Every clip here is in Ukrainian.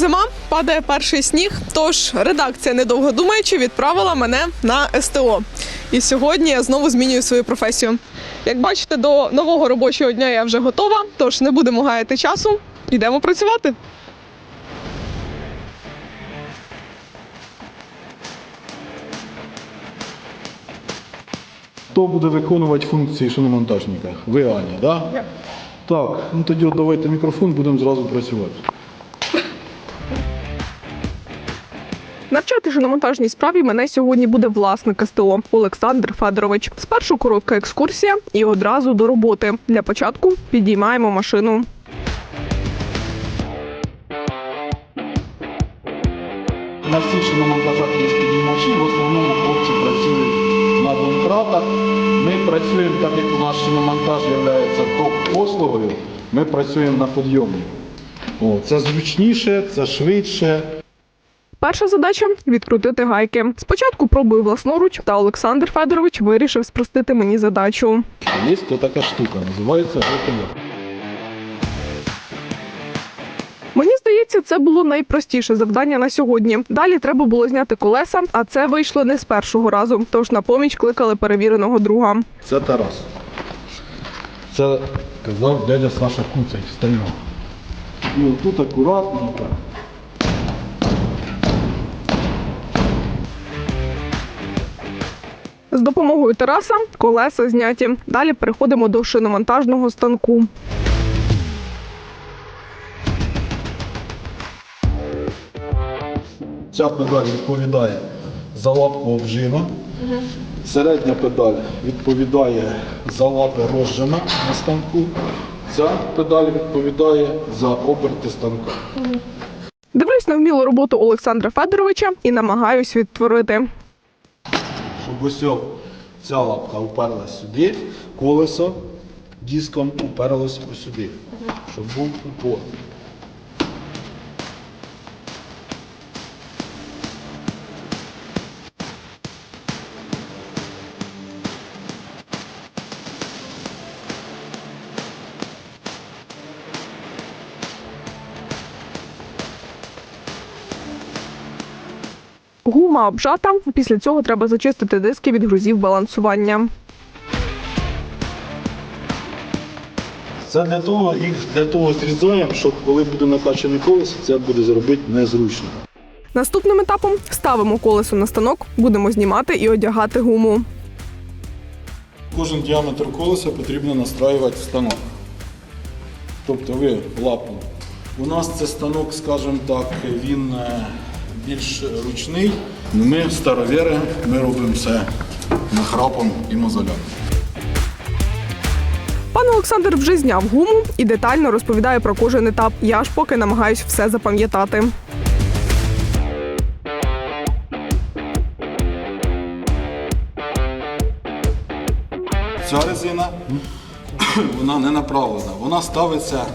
зима, падає перший сніг. Тож редакція, недовго думаючи, відправила мене на СТО. І сьогодні я знову змінюю свою професію. Як бачите, до нового робочого дня я вже готова, тож не будемо гаяти часу. Йдемо працювати. Хто буде виконувати функції шиномонтажника? Ви, Аня, да? Я. Так, ну тоді давайте мікрофон, будемо зразу працювати. Навчати шиномонтажній справі мене сьогодні буде власник СТО Олександр Федорович. Спершу коротка екскурсія і одразу до роботи. Для початку підіймаємо машину. На всіх шиномонтажах є підіймачі, в основному хлопці працюють на домкратах. Ми працюємо, так як у нас шиномонтаж є топ-послугою, ми працюємо на підйомі. О, це зручніше, це швидше. Перша задача відкрутити гайки. Спочатку пробую власноруч, та Олександр Федорович вирішив спростити мені задачу. Є така штука, називається ГТО. Мені здається, це було найпростіше завдання на сьогодні. Далі треба було зняти колеса, а це вийшло не з першого разу. Тож на поміч кликали перевіреного друга. Це Тарас. Це казав дядя Саша Куцай, стального. І отут акуратно так. З допомогою Тараса колеса зняті. Далі переходимо до шиномонтажного станку. Ця педаль відповідає за лапку обжина. Середня педаль відповідає за лапи розжина на станку. Ця педаль відповідає за оберти станка. Дивлюсь на вмілу роботу Олександра Федоровича і намагаюсь відтворити. Щоб ось ця- лапка уперлась сюди, колесо диском уперлось ось сюди, щоб був упор. Гума обжата. Після цього треба зачистити диски від грузів балансування. Це для того, їх для того зрізаємо, щоб коли буде накачане колесо, це буде зробити незручно. Наступним етапом ставимо колесо на станок, будемо знімати і одягати гуму. Кожен діаметр колеса потрібно настраювати в станок. Тобто ви лапу. У нас це станок, скажімо так, він е, більш ручний. Ми старовіри, ми робимо все нахрапом і мозолем. Пан Олександр вже зняв гуму і детально розповідає про кожен етап. Я ж поки намагаюсь все запам'ятати. Ця резина вона не направлена. Вона ставиться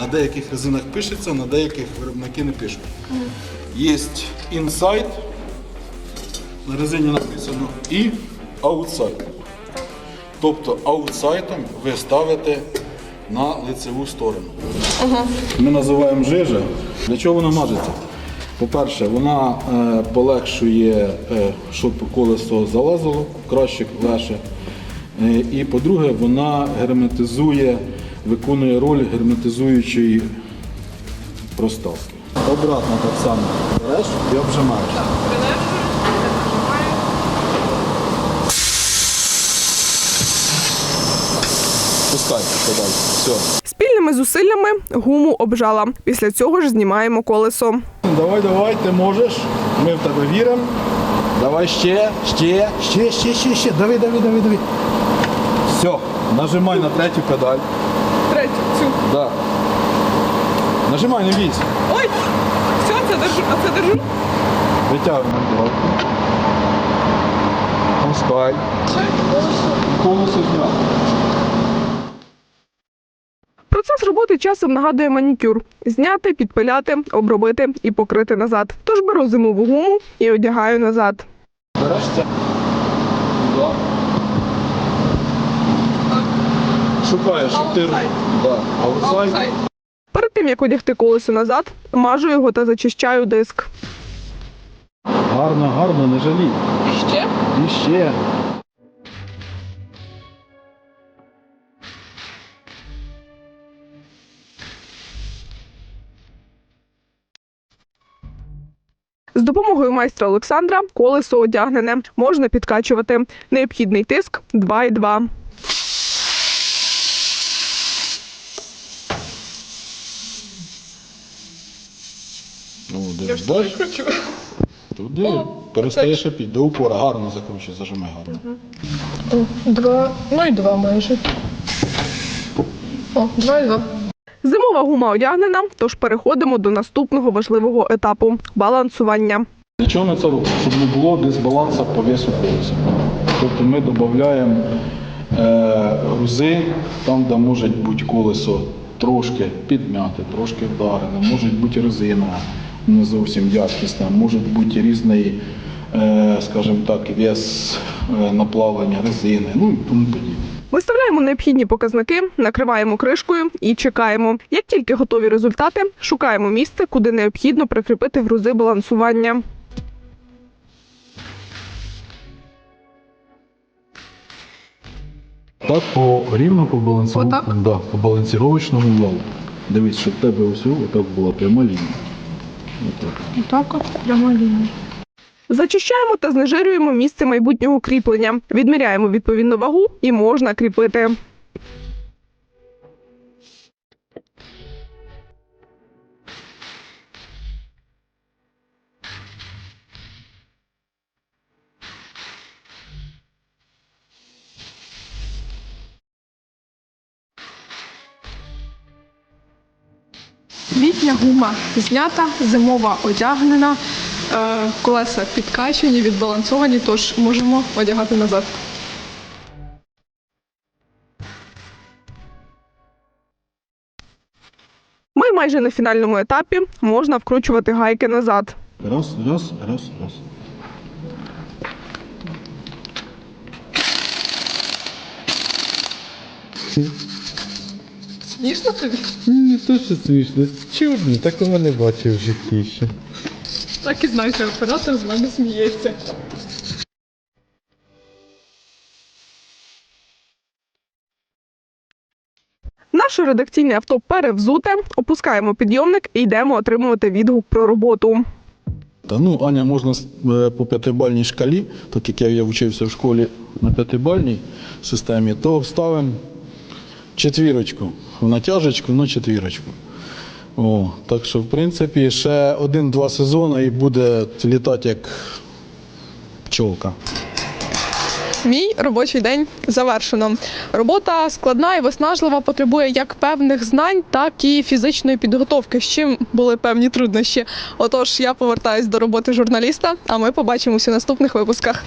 на деяких резинах пишеться, на деяких виробники не пишуть. Є інсайд, на резині написано, і аутсайд. Тобто аутсайдом ви ставите на лицеву сторону. Ми називаємо жижа. Для чого вона мажеться? По-перше, вона е, полегшує, е, щоб колесо залазило краще, легше. Е, І по-друге, вона герметизує, виконує роль герметизуючої проставки. Обратно так само береш і обжимаєш. Пускай подалі. Все. Спільними зусиллями гуму обжала. Після цього ж знімаємо колесо. Давай, давай, ти можеш. Ми в тебе віримо. Давай ще, ще, ще, ще, ще, ще. Дави, дави, дави, дави. Все, нажимай на третю педаль. Третю, цю. Да. Нажимай, не бійся. Ой! Все, це держу, це держу. Витягуй на Пускай. Колесо зняв. Процес роботи часом нагадує манікюр: зняти, підпиляти, обробити і покрити назад. Тож беру зимову гуму і одягаю назад. Береш це. Да. Шукаєш, щоб ти... Да. Аутсайд. Перед тим як одягти колесо назад, мажу його та зачищаю диск. Гарно, гарно, не жалій. Ще І ще. з допомогою майстра Олександра колесо одягнене. Можна підкачувати. Необхідний тиск 2,2. Ну, дивись, бачиш? Туди перестає шипіти, до упора, гарно закручуй, зажимай гарно. Два, ну і два майже. О, два і два. Зимова гума одягнена, тож переходимо до наступного важливого етапу балансування. Для чого ми це робимо? Щоб не було дисбалансу по весу колеса. Тобто ми додаємо е, грузи там, де може бути колесо трошки підмяте, трошки вдарене, може бути резина не зовсім якісна, може бути різний, е, скажімо так, вес е, наплавлення резини, ну і тому подібне. Виставляємо необхідні показники, накриваємо кришкою і чекаємо. Як тільки готові результати, шукаємо місце, куди необхідно прикріпити грузи балансування. Так по рівно по балансовому да, по балансировочному валу. Дивись, щоб в тебе ось отак була пряма лінія. Отак. Так, прямо лінія. Зачищаємо та знежирюємо місце майбутнього кріплення. Відміряємо відповідну вагу і можна кріпити. Літня гума знята, зимова одягнена, е, колеса підкачені, відбалансовані, тож можемо одягати назад. Ми майже на фінальному етапі можна вкручувати гайки назад. Раз, раз, раз, раз. Смішно тобі? Не то, що смішно. Чудно, такого не бачив в житті ще. Так і знаю, що оператор з мене сміється. Наше редакційне авто перевзуте, опускаємо підйомник і йдемо отримувати відгук про роботу. Та ну, Аня можна е, по п'ятибальній шкалі, так як я я вчився в школі на п'ятибальній системі, то ставимо четвірочку. В натяжечку, ну четвірочку. О, так що, в принципі, ще один-два сезони і буде літати як пчолка. Мій робочий день завершено. Робота складна і виснажлива, потребує як певних знань, так і фізичної підготовки, з чим були певні труднощі. Отож, я повертаюсь до роботи журналіста, а ми побачимося у наступних випусках.